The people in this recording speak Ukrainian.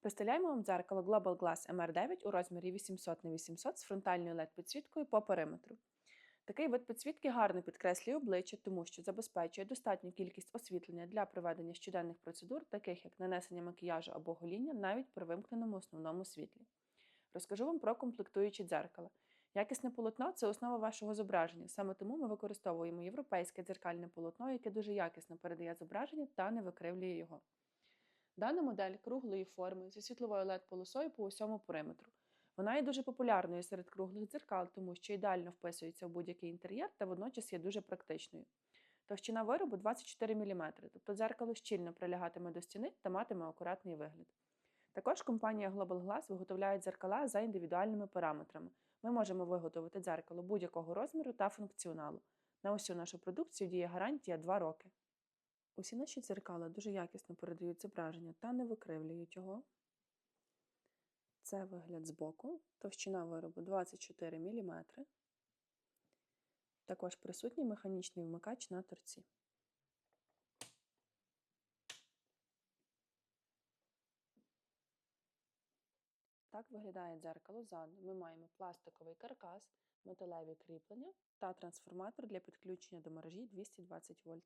Представляємо вам дзеркало Global Glass MR9 у розмірі 800 на 800 з фронтальною LED-підсвіткою по периметру. Такий вид підсвітки гарно підкреслює обличчя, тому що забезпечує достатню кількість освітлення для проведення щоденних процедур, таких як нанесення макіяжу або гоління, навіть при вимкненому основному світлі. Розкажу вам про комплектуючі дзеркала. Якісне полотно це основа вашого зображення. Саме тому ми використовуємо європейське дзеркальне полотно, яке дуже якісно передає зображення та не викривлює його. Дана модель круглої форми зі світловою LED-полосою по усьому периметру. Вона є дуже популярною серед круглих дзеркал, тому що ідеально вписується в будь-який інтер'єр та водночас є дуже практичною. Товщина виробу 24 мм, тобто дзеркало щільно прилягатиме до стіни та матиме акуратний вигляд. Також компанія Global Glass виготовляє дзеркала за індивідуальними параметрами. Ми можемо виготовити дзеркало будь-якого розміру та функціоналу. На усю нашу продукцію діє гарантія 2 роки. Усі наші дзеркала дуже якісно передають зображення та не викривлюють його. Це вигляд збоку, товщина виробу 24 мм. Також присутній механічний вмикач на торці. Так виглядає дзеркало ззаду. Ми маємо пластиковий каркас, металеві кріплення та трансформатор для підключення до мережі 220 вольт.